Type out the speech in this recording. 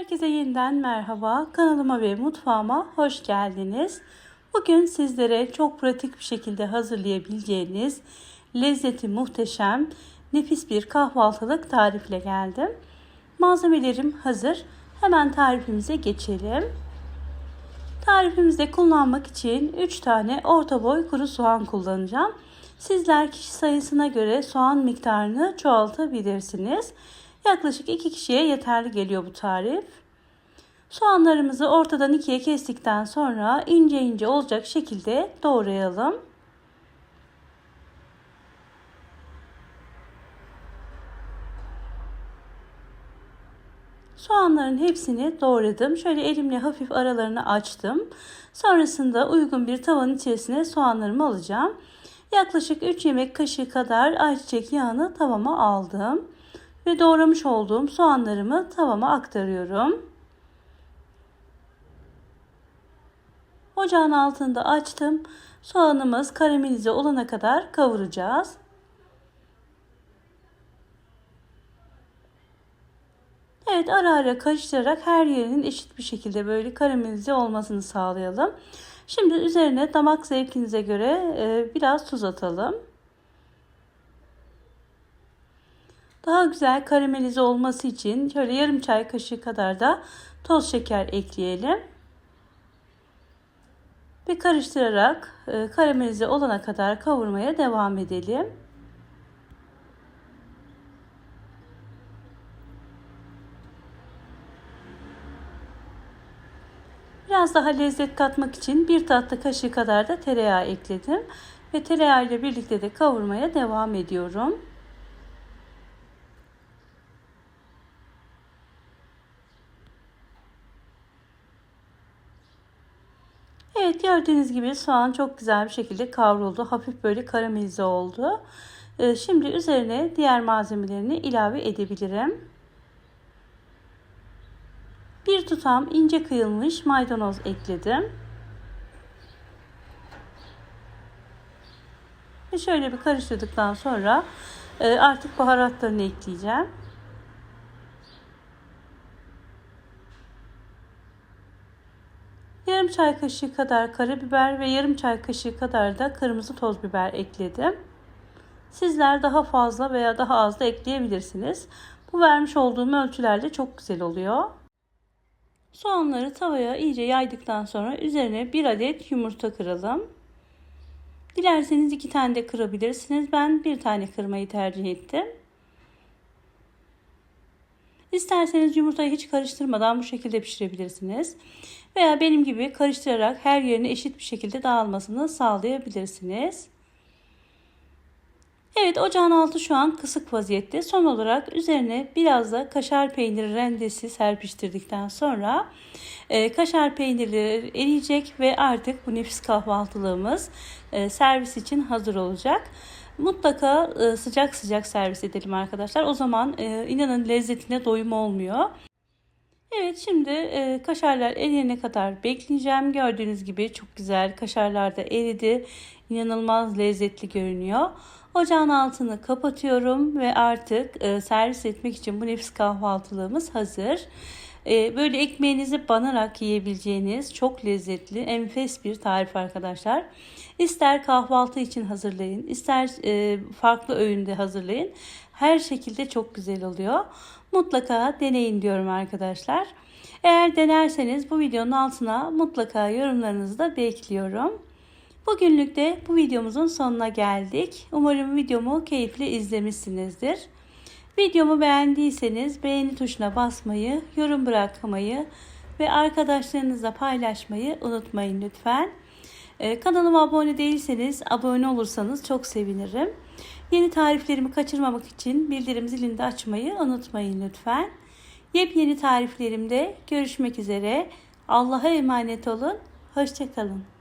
Herkese yeniden merhaba. Kanalıma ve mutfağıma hoş geldiniz. Bugün sizlere çok pratik bir şekilde hazırlayabileceğiniz lezzeti muhteşem, nefis bir kahvaltılık tarifle geldim. Malzemelerim hazır. Hemen tarifimize geçelim. Tarifimizde kullanmak için 3 tane orta boy kuru soğan kullanacağım. Sizler kişi sayısına göre soğan miktarını çoğaltabilirsiniz. Yaklaşık 2 kişiye yeterli geliyor bu tarif. Soğanlarımızı ortadan ikiye kestikten sonra ince ince olacak şekilde doğrayalım. Soğanların hepsini doğradım. Şöyle elimle hafif aralarını açtım. Sonrasında uygun bir tavanın içerisine soğanlarımı alacağım. Yaklaşık 3 yemek kaşığı kadar ayçiçek yağını tavama aldım. Ve doğramış olduğum soğanlarımı tavama aktarıyorum. Ocağın altında açtım. Soğanımız karamelize olana kadar kavuracağız. Evet ara ara karıştırarak her yerinin eşit bir şekilde böyle karamelize olmasını sağlayalım. Şimdi üzerine damak zevkinize göre biraz tuz atalım. Daha güzel karamelize olması için şöyle yarım çay kaşığı kadar da toz şeker ekleyelim. Ve karıştırarak karamelize olana kadar kavurmaya devam edelim. Biraz daha lezzet katmak için bir tatlı kaşığı kadar da tereyağı ekledim. Ve tereyağı ile birlikte de kavurmaya devam ediyorum. Evet gördüğünüz gibi soğan çok güzel bir şekilde kavruldu. Hafif böyle karamelize oldu. Ee, şimdi üzerine diğer malzemelerini ilave edebilirim. Bir tutam ince kıyılmış maydanoz ekledim. Ve şöyle bir karıştırdıktan sonra e, artık baharatlarını ekleyeceğim. Yarım çay kaşığı kadar karabiber ve yarım çay kaşığı kadar da kırmızı toz biber ekledim. Sizler daha fazla veya daha az da ekleyebilirsiniz. Bu vermiş olduğum ölçülerde çok güzel oluyor. Soğanları tavaya iyice yaydıktan sonra üzerine bir adet yumurta kıralım. Dilerseniz iki tane de kırabilirsiniz. Ben bir tane kırmayı tercih ettim. İsterseniz yumurtayı hiç karıştırmadan bu şekilde pişirebilirsiniz. Veya benim gibi karıştırarak her yerine eşit bir şekilde dağılmasını sağlayabilirsiniz. Evet ocağın altı şu an kısık vaziyette. Son olarak üzerine biraz da kaşar peyniri rendesi serpiştirdikten sonra e, kaşar peynirleri eriyecek ve artık bu nefis kahvaltılığımız e, servis için hazır olacak. Mutlaka e, sıcak sıcak servis edelim arkadaşlar. O zaman e, inanın lezzetine doyum olmuyor. Evet şimdi e, kaşarlar eriyene kadar bekleyeceğim. Gördüğünüz gibi çok güzel kaşarlar da eridi. İnanılmaz lezzetli görünüyor. Ocağın altını kapatıyorum ve artık e, servis etmek için bu nefis kahvaltılığımız hazır. E, böyle ekmeğinizi banarak yiyebileceğiniz çok lezzetli, enfes bir tarif arkadaşlar. İster kahvaltı için hazırlayın, ister e, farklı öğünde hazırlayın. Her şekilde çok güzel oluyor. Mutlaka deneyin diyorum arkadaşlar. Eğer denerseniz bu videonun altına mutlaka yorumlarınızı da bekliyorum. Bugünlük de bu videomuzun sonuna geldik. Umarım videomu keyifle izlemişsinizdir. Videomu beğendiyseniz beğeni tuşuna basmayı, yorum bırakmayı ve arkadaşlarınızla paylaşmayı unutmayın lütfen. Ee, kanalıma abone değilseniz abone olursanız çok sevinirim. Yeni tariflerimi kaçırmamak için bildirim zilini de açmayı unutmayın lütfen. Yepyeni tariflerimde görüşmek üzere. Allah'a emanet olun. Hoşçakalın.